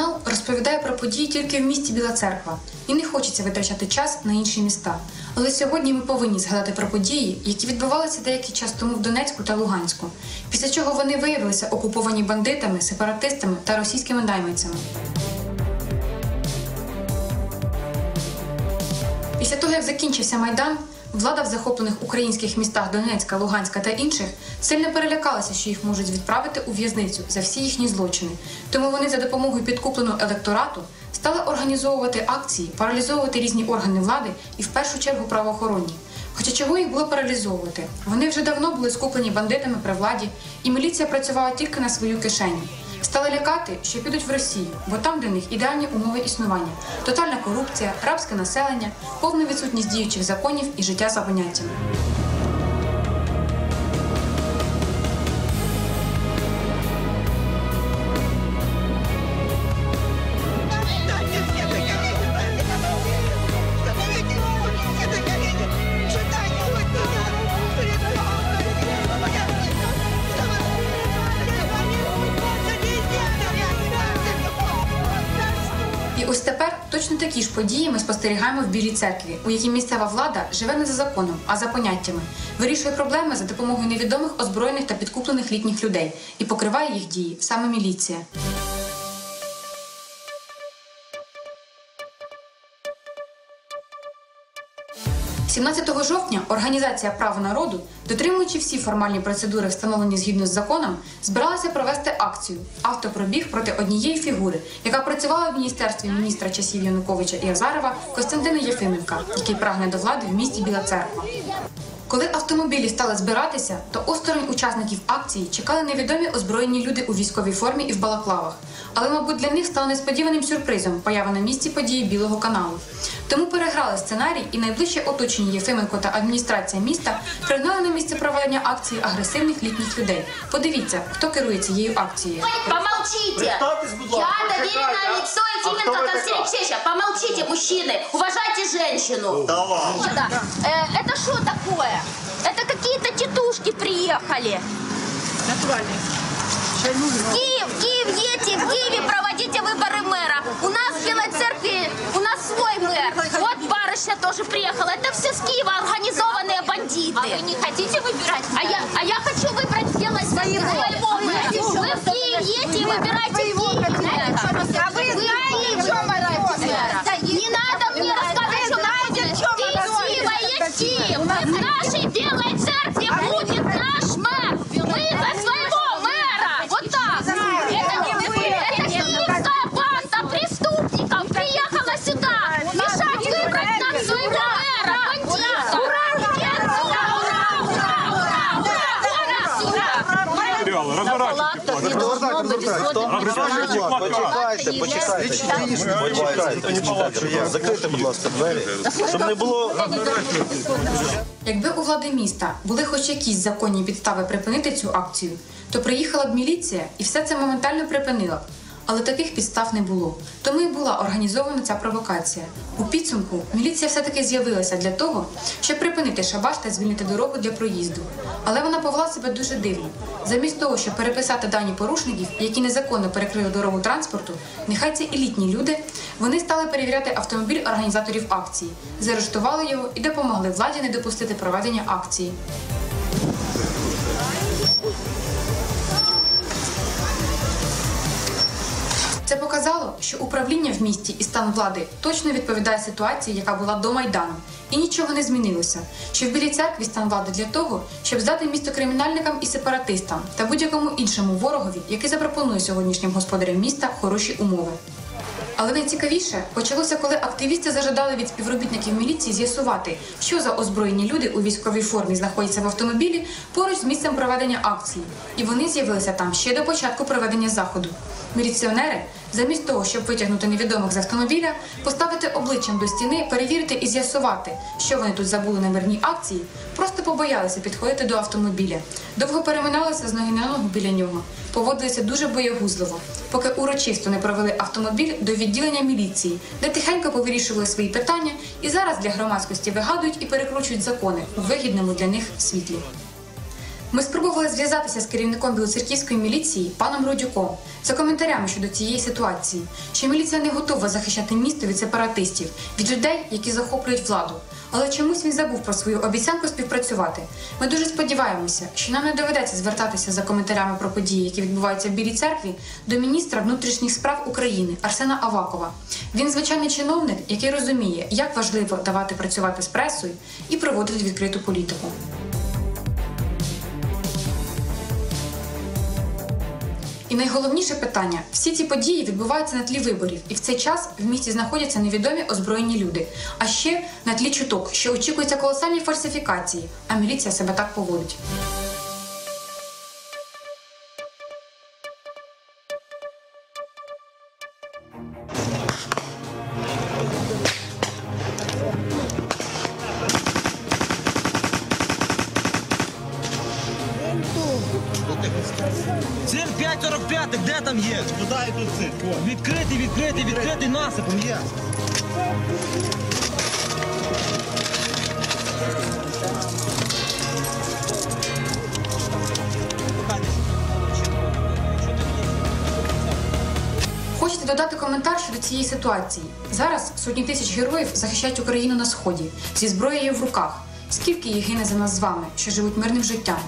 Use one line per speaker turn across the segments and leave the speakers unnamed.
канал розповідає про події тільки в місті Біла Церква і не хочеться витрачати час на інші міста. Але сьогодні ми повинні згадати про події, які відбувалися деякий час тому в Донецьку та Луганську, після чого вони виявилися окуповані бандитами, сепаратистами та російськими найманцями. Після того, як закінчився майдан, влада в захоплених українських містах Донецька, Луганська та інших сильно перелякалася, що їх можуть відправити у в'язницю за всі їхні злочини. Тому вони за допомогою підкупленого електорату стали організовувати акції, паралізовувати різні органи влади і в першу чергу правоохоронні. Хоча чого їх було паралізовувати? Вони вже давно були скуплені бандитами при владі, і міліція працювала тільки на свою кишеню. Стали лякати, що підуть в Росію, бо там для них ідеальні умови існування: тотальна корупція, рабське населення, повна відсутність діючих законів і життя за поняттями. Такі ж події ми спостерігаємо в Білій церкві, у якій місцева влада живе не за законом, а за поняттями, вирішує проблеми за допомогою невідомих озброєних та підкуплених літніх людей і покриває їх дії саме міліція. 17 жовтня організація право народу, дотримуючи всі формальні процедури, встановлені згідно з законом, збиралася провести акцію автопробіг проти однієї фігури, яка працювала в міністерстві міністра часів Януковича і Азарова Костянтина Єфименка, який прагне до влади в місті Біла Церква. Коли автомобілі стали збиратися, то осторонь учасників акції чекали невідомі озброєні люди у військовій формі і в балаклавах. Але, мабуть, для них стало несподіваним сюрпризом поява на місці події Білого каналу. Тому переграли сценарій і найближче оточення Єфименко та адміністрація міста пригнали на місце проведення акції агресивних літніх людей. Подивіться, хто керує цією акцією.
Помолчите!
Представьтесь, будь ласка,
Я доверенное
почекайте.
лицо
А кто
Ефименко
вы
Константин
такая?
Алексеевича. Помолчите, мужчины! Уважайте женщину!
Давай.
Да. Э, это что такое? Это какие-то тетушки приехали. В Киев, в Киев едьте, в Киеве проводите выборы мэра. У нас в Белой Церкви, мэр. Вот барышня тоже приехала. Это все с Киева организованные бандиты. А вы не хотите выбирать? А я, а я хочу выбрать, своего, своего мэра. Вы в Киев едьте и выбирайте в Киеве мэра. А вы знаете, в чем мэра?
Почекайте, почекайте. Почекайте, почекайте. Закрийте, будь ласка, двері, щоб не було
Якби у влади міста були хоч якісь законні підстави припинити цю акцію, то приїхала б міліція і все це моментально припинила б. Але таких підстав не було. Тому і була організована ця провокація. У підсумку міліція все-таки з'явилася для того, щоб припинити шабаш та звільнити дорогу для проїзду. Але вона повела себе дуже дивно. Замість того, щоб переписати дані порушників, які незаконно перекрили дорогу транспорту, нехай це і літні люди, вони стали перевіряти автомобіль організаторів акції, заарештували його і допомогли владі не допустити проведення акції. Це показало, що управління в місті і стан влади точно відповідає ситуації, яка була до майдану, і нічого не змінилося. Що в білій церкві стан влади для того, щоб здати місто кримінальникам і сепаратистам та будь-якому іншому ворогові, який запропонує сьогоднішнім господарям міста хороші умови. Але найцікавіше почалося, коли активісти зажадали від співробітників міліції з'ясувати, що за озброєні люди у військовій формі знаходяться в автомобілі поруч з місцем проведення акції, і вони з'явилися там ще до початку проведення заходу. Міліціонери, замість того, щоб витягнути невідомих з автомобіля, поставити обличчям до стіни, перевірити і з'ясувати, що вони тут забули на мирній акції, просто побоялися підходити до автомобіля. Довго переминалися з ноги на ногу біля нього, поводилися дуже боягузливо, поки урочисто не провели автомобіль до відділення міліції, де тихенько повирішували свої питання і зараз для громадськості вигадують і перекручують закони у вигідному для них світлі. Ми спробували зв'язатися з керівником білоцерківської міліції паном Рудюком за коментарями щодо цієї ситуації, що міліція не готова захищати місто від сепаратистів, від людей, які захоплюють владу. Але чомусь він забув про свою обіцянку співпрацювати. Ми дуже сподіваємося, що нам не доведеться звертатися за коментарями про події, які відбуваються в Білій церкві, до міністра внутрішніх справ України Арсена Авакова. Він звичайний чиновник, який розуміє, як важливо давати працювати з пресою і проводити відкриту політику. І найголовніше питання: всі ці події відбуваються на тлі виборів, і в цей час в місті знаходяться невідомі озброєні люди. А ще на тлі чуток, що очікуються колосальні фальсифікації, а міліція себе так поводить. Цієї ситуації? Зараз сотні тисяч героїв захищають Україну на сході зі зброєю в руках. Скільки їх гине за нас з вами, що живуть мирним життям?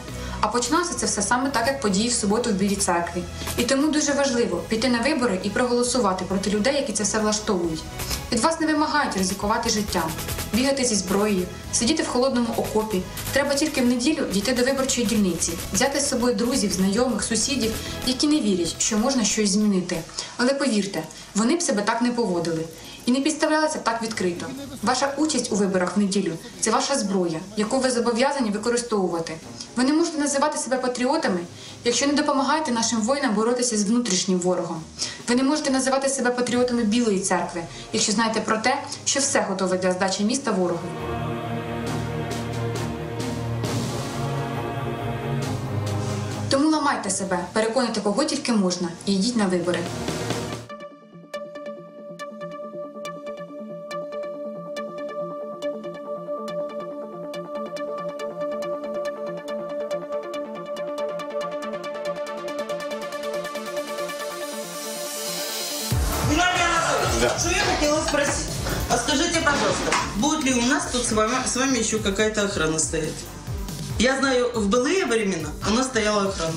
А починалося це все саме так, як події в суботу в Білій церкві. І тому дуже важливо піти на вибори і проголосувати проти людей, які це все влаштовують. Від вас не вимагають ризикувати життям, бігати зі зброєю, сидіти в холодному окопі. Треба тільки в неділю дійти до виборчої дільниці, взяти з собою друзів, знайомих, сусідів, які не вірять, що можна щось змінити. Але повірте, вони б себе так не поводили і не підставлялися так відкрито. Ваша участь у виборах в неділю це ваша зброя, яку ви зобов'язані використовувати. Ви не можете називати себе патріотами, якщо не допомагаєте нашим воїнам боротися з внутрішнім ворогом. Ви не можете називати себе патріотами Білої церкви, якщо знаєте про те, що все готове для здачі міста ворогу. Тому ламайте себе, переконуйте кого тільки можна, і йдіть на вибори.
Анатольевич, что я хотела спросить? А скажите, пожалуйста, будет ли у нас тут с вами, с вами еще какая-то охрана стоять? Я знаю, в былые времена у нас стояла охрана.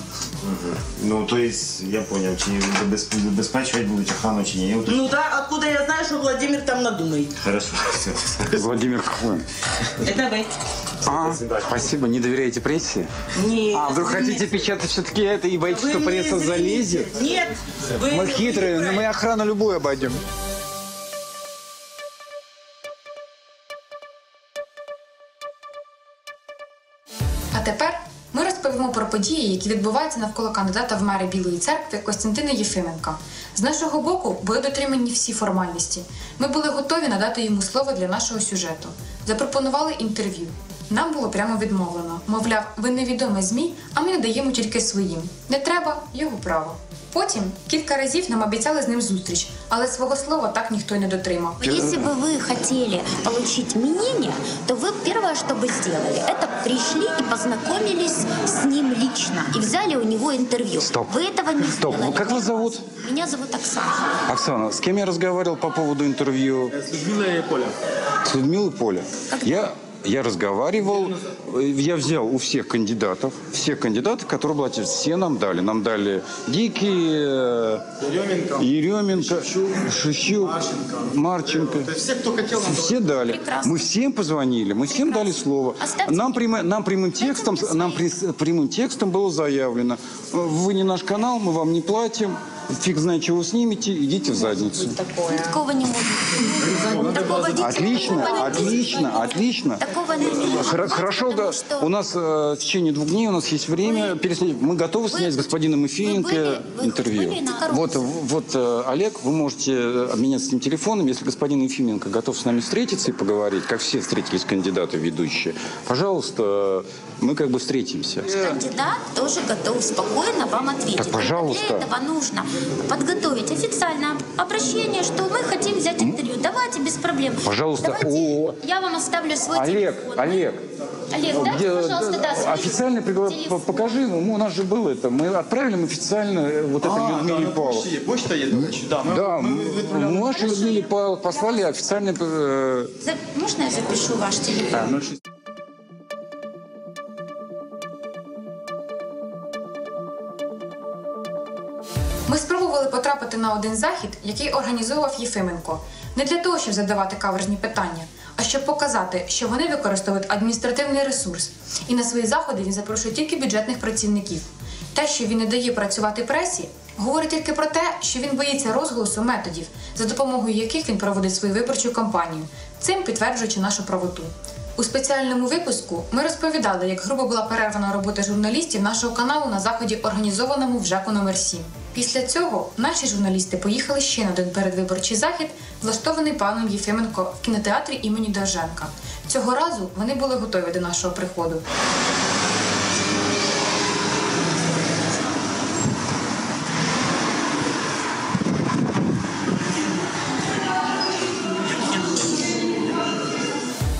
Ну, то есть, я понял, чи забез- забезпечувати будуть охрану чи ні.
Ну да, откуда я знаю, что Владимир там надумает?
Хорошо, все.
Владимир какой?
Это вы.
А, спасибо, не доверяете прессе?
Нет.
А, вдруг
вы
хотите печатать все-таки это и боитесь,
вы
что пресса залезет?
Нет. Вы
Мы хитрые, но мы охрану любую обойдем.
Ми розповімо про події, які відбуваються навколо кандидата в мери Білої церкви Костянтина Єфименка. З нашого боку були дотримані всі формальності. Ми були готові надати йому слово для нашого сюжету. Запропонували інтерв'ю. Нам було прямо відмовлено. Мовляв, ви невідоме ЗМІ, а ми надаємо тільки своїм. Не треба його право. Потім кілька разів нам обіцяли з ним зустріч, але свого слова так ніхто й не дотримав.
Если бы вы хотели получить мнение, то вы первое, что бы сделали, это пришли и познакомились с ним лично и взяли у него интервью.
Стоп.
Вы этого не
Стоп.
сделали.
Как вас зовут?
Меня зовут Оксана.
Оксана, с кем я разговаривал по поводу интервью?
С Людмилой и Поля.
С Людмилой Поля. Я, я разговаривал, я взял у всех кандидатов, всех кандидатов, которые были, все нам дали. Нам дали Дикий,
Еременко.
Еременко, Шищук, Марченко.
То есть все, кто хотел, нам
Все дали.
Прекрасно.
Мы всем позвонили, мы всем дали слово.
Оставьте
Нам, прямо- нам прямым текстом, нам прямым текстом было заявлено: вы не наш канал, мы вам не платим. Фиг знает, чего вы снимете, идите в задницу.
Такого не может быть. Такого
Отлично, отлично, отлично.
Такого не может
Хор- Хорошо, да.
что
У нас э, в течение двух дней у нас есть время переснять. Мы готовы снять с господином
вы
Ефименко
были- вы
интервью. Вот, вот, э, Олег, вы можете э, обменяться с ним телефоном. Если господин Ефименко готов с нами встретиться и поговорить, как все встретились кандидаты ведущие, пожалуйста, мы как бы встретимся.
Кандидат тоже готов спокойно вам ответить.
Так, пожалуйста.
Для этого нужно
подготовить официально обращение, что мы хотим взять интервью. Давайте без проблем.
Пожалуйста,
Давайте,
о-
я вам оставлю свой
Олег,
телефон.
Олег,
Олег, дайте,
где,
пожалуйста, да, свой
официальный пригла-
телефон.
по- покажи, ну, у нас же было это, мы отправили им официально э, вот это Людмиле Павловне.
Почта є, до речі. Да, ми,
Да,
ми відправляли.
мы вашей Людмиле Павловне послали официально э,
За- Можно я запишу ваш телефон?
06.
Ми спробували потрапити на один захід, який організовував Єфименко, не для того, щоб задавати каверзні питання, а щоб показати, що вони використовують адміністративний ресурс, і на свої заходи він запрошує тільки бюджетних працівників. Те, що він не дає працювати пресі, говорить тільки про те, що він боїться розголосу методів, за допомогою яких він проводить свою виборчу кампанію, цим підтверджуючи нашу правоту. У спеціальному випуску ми розповідали, як грубо була перервана робота журналістів нашого каналу на заході, організованому в ЖЕКу номер 7 Після цього наші журналісти поїхали ще на один передвиборчий захід, влаштований паном Єфименко в кінотеатрі імені Довженка. Цього разу вони були готові до нашого приходу.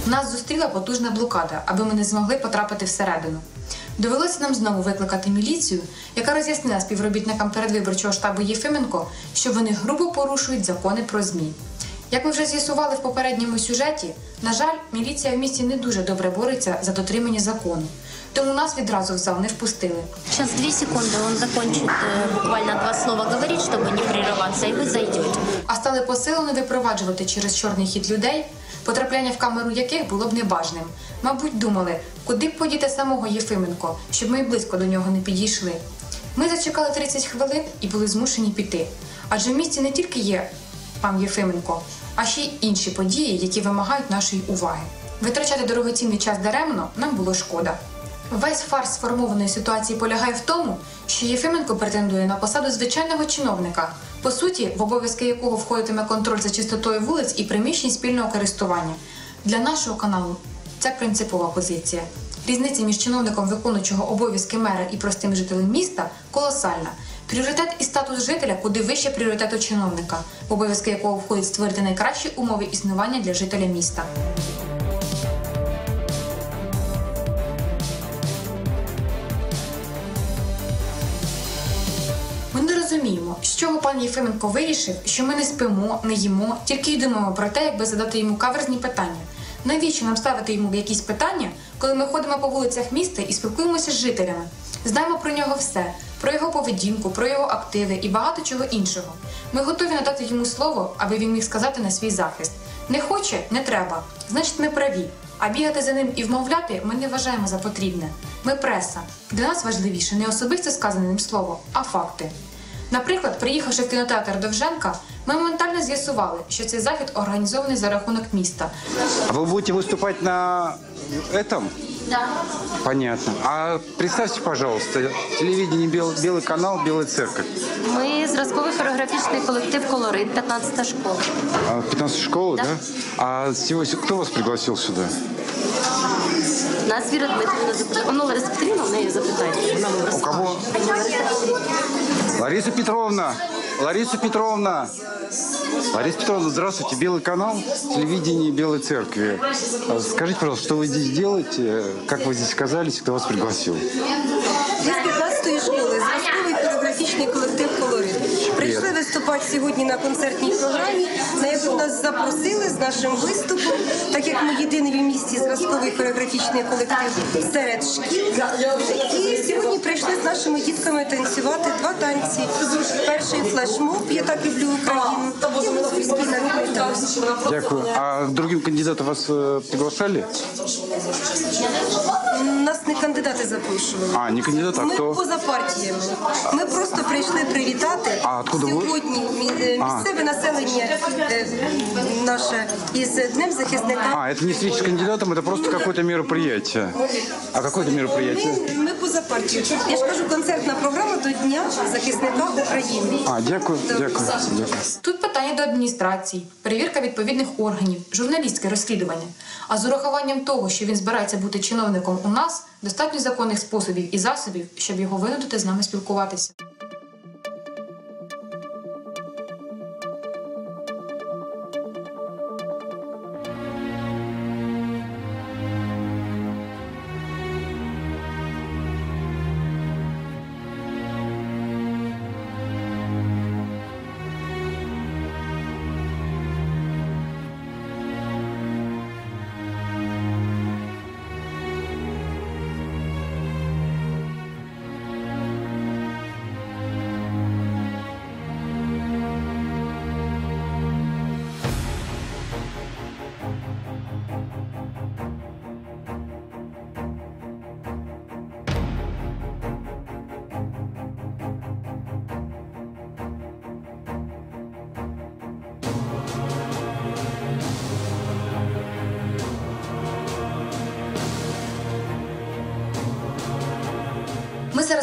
Нас зустріла потужна блокада, аби ми не змогли потрапити всередину. Довелося нам знову викликати міліцію, яка роз'яснила співробітникам передвиборчого штабу Єфименко, що вони грубо порушують закони про ЗМІ. Як ми вже з'ясували в попередньому сюжеті, на жаль, міліція в місті не дуже добре бореться за дотримання закону, тому нас відразу в зал не впустили.
Сейчас две секунды, он закончит э, буквально два слова говорить, чтобы не прерываться, и вы зайдете.
а стали посилено випроваджувати через чорний хід людей, потрапляння в камеру яких було б небажним. Мабуть, думали, куди б подіти самого Єфименко, щоб ми й близько до нього не підійшли. Ми зачекали 30 хвилин і були змушені піти. Адже в місті не тільки є пан Єфименко, а ще й інші події, які вимагають нашої уваги. Витрачати дорогоцінний час даремно нам було шкода. Весь фарс сформованої ситуації полягає в тому, що Єфименко претендує на посаду звичайного чиновника, по суті, в обов'язки якого входитиме контроль за чистотою вулиць і приміщень спільного користування. Для нашого каналу це принципова позиція. Різниця між чиновником виконуючого обов'язки мера і простим жителем міста колосальна. Пріоритет і статус жителя куди вище пріоритету чиновника, в обов'язки якого входить створити найкращі умови існування для жителя міста. Розуміємо, з чого пан Єфименко вирішив, що ми не спимо, не їмо, тільки й думаємо про те, як би задати йому каверзні питання. Навіщо нам ставити йому якісь питання, коли ми ходимо по вулицях міста і спілкуємося з жителями? Знаємо про нього все, про його поведінку, про його активи і багато чого іншого. Ми готові надати йому слово, аби він міг сказати на свій захист. Не хоче, не треба. Значить, ми праві. А бігати за ним і вмовляти ми не вважаємо за потрібне. Ми преса. Для нас важливіше не особисто сказане ним слово, а факти. Наприклад, приїхавши в кінотеатр Довженка, ми моментально з'ясували, що цей захід організований за рахунок міста.
А вы будете выступать на этом?
Да.
Понятно. А представьте, пожалуйста, телевидение Бел- Белый канал, Белая церковь.
Ми зразковий хореографічний колектив Колорит, 15 школа.
А, 15 школа,
Да.
да? А сегодня кто вас пригласил сюда?
Нас Віра Дмитрівна запитала. Ну, Лариса Петрівна в неї запитайте. Вона вам
У
розкаже.
кого? Лариса Петровна! Лариса Петровна! Лариса Петровна, здравствуйте. Белый канал, телевидение Белой Церкви. А Скажите, пожалуйста, что вы здесь делаете? Как вы здесь оказались? Кто вас пригласил?
Ми з 15-ї школи, зразковий хореографічний колектив «Колорит». Прийшли виступати сьогодні на концертній програмі, на яку нас запросили з нашим виступом, так як ми єдиний в місті зразковий хореографічний колектив серед шкіл. І сьогодні прийшли з нашими дітками танцювати два танці. Перший флешмоб «Я так люблю Україну».
Дякую. А другим кандидатам вас э, приглашали?
Нас не кандидати запрошували.
А, не кандидат, а
Ми
кто?
поза партіями. Ми просто прийшли привітати
А откуда ви?
сьогодні мі- е,
А.
місцеве населення е, наше із Днем захисника.
А, это не встреча с кандидатом, это просто какое-то мероприятие. А какое-то мероприятие?
Ми, ми поза партією. Я ж кажу, концертна програма до Дня захисника України.
А, дякую, дякую, дякую.
Тут питання до адміністрації, перевірка відповідних органів, журналістське розслідування. А з урахуванням того, що він збирається бути чиновником у нас, достатньо законних способів і засобів, щоб його винудити з нами спілкуватися.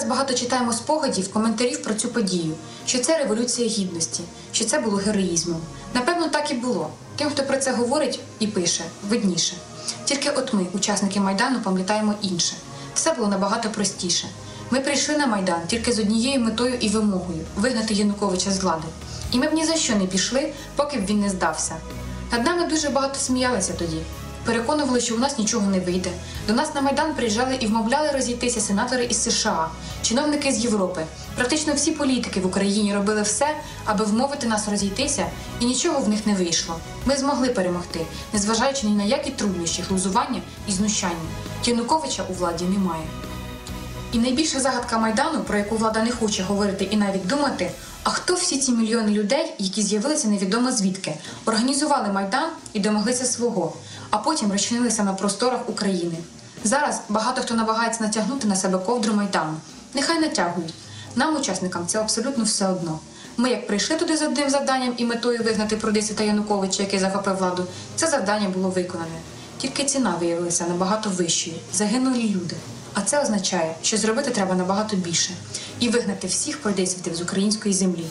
Багато читаємо спогадів, коментарів про цю подію, що це революція гідності, що це було героїзмом. Напевно, так і було. Тим, хто про це говорить і пише, видніше. Тільки от ми, учасники Майдану, пам'ятаємо інше. Все було набагато простіше. Ми прийшли на Майдан тільки з однією метою і вимогою вигнати Януковича з влади. І ми б ні за що не пішли, поки б він не здався. Над нами дуже багато сміялися тоді. Переконували, що у нас нічого не вийде. До нас на Майдан приїжджали і вмовляли розійтися сенатори із США, чиновники з Європи. Практично всі політики в Україні робили все, аби вмовити нас розійтися, і нічого в них не вийшло. Ми змогли перемогти, незважаючи ні на які труднощі, глузування і знущання. Януковича у владі немає. І найбільша загадка Майдану, про яку влада не хоче говорити і навіть думати, а хто всі ці мільйони людей, які з'явилися невідомо звідки, організували Майдан і домоглися свого, а потім розчинилися на просторах України. Зараз багато хто намагається натягнути на себе ковдру Майдану. Нехай натягують. Нам, учасникам, це абсолютно все одно. Ми, як прийшли туди з одним завданням і метою вигнати Продиси та Януковича, який захопив владу, це завдання було виконане. Тільки ціна виявилася набагато вищою. Загинули люди. А це означає, що зробити треба набагато більше і вигнати всіх продисвітів з української землі.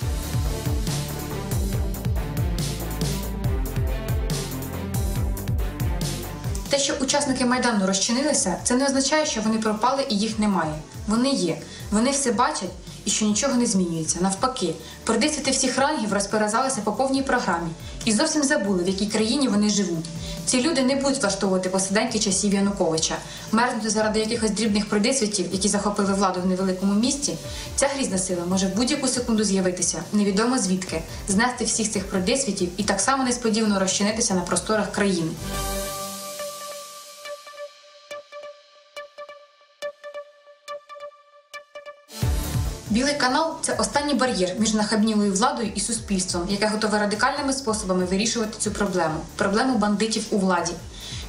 Те, що учасники майдану розчинилися, це не означає, що вони пропали і їх немає. Вони є. Вони все бачать і що нічого не змінюється. Навпаки, продисвіти всіх рангів розперезалися по повній програмі і зовсім забули, в якій країні вони живуть. Ці люди не будуть влаштовувати посиденьки часів Януковича, мерзнути заради якихось дрібних продисвітів, які захопили владу в невеликому місті. Ця грізна сила може в будь-яку секунду з'явитися, невідомо звідки, знести всіх цих продисвітів і так само несподівано розчинитися на просторах країни. Білий канал це останній бар'єр між нахабнілою владою і суспільством, яке готове радикальними способами вирішувати цю проблему проблему бандитів у владі.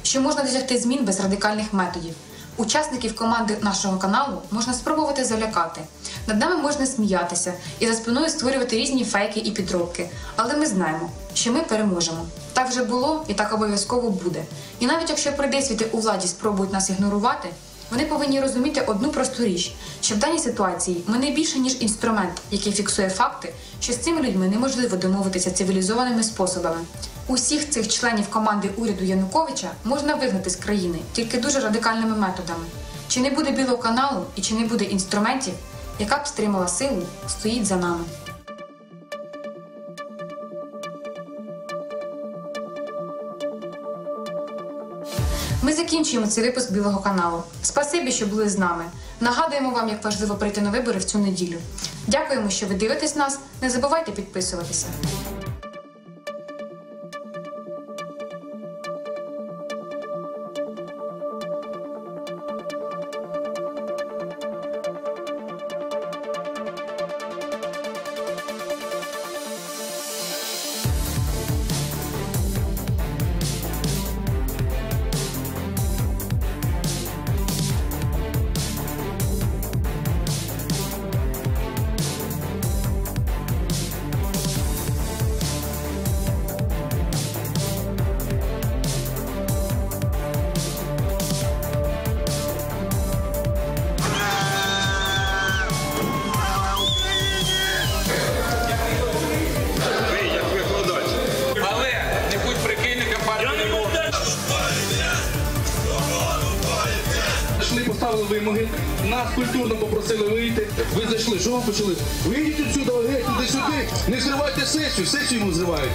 Що можна досягти змін без радикальних методів. Учасників команди нашого каналу можна спробувати залякати. Над нами можна сміятися і за спиною створювати різні фейки і підробки. Але ми знаємо, що ми переможемо. Так вже було і так обов'язково буде. І навіть якщо придесвіти у владі спробують нас ігнорувати, вони повинні розуміти одну просту річ, що в даній ситуації ми не більше ніж інструмент, який фіксує факти, що з цими людьми неможливо домовитися цивілізованими способами. Усіх цих членів команди уряду Януковича можна вигнати з країни тільки дуже радикальними методами. Чи не буде білого каналу і чи не буде інструментів, яка б стримала силу, стоїть за нами. Закінчуємо цей випуск Білого каналу. Спасибі, що були з нами. Нагадуємо вам, як важливо прийти на вибори в цю неділю. Дякуємо, що ви дивитесь нас. Не забувайте підписуватися.
Нас культурно попросили вийти. Ви зайшли, що ви почали? Вийдіть отсюда, геть, туди сюди, не зривайте сесію, сесію йому зривають.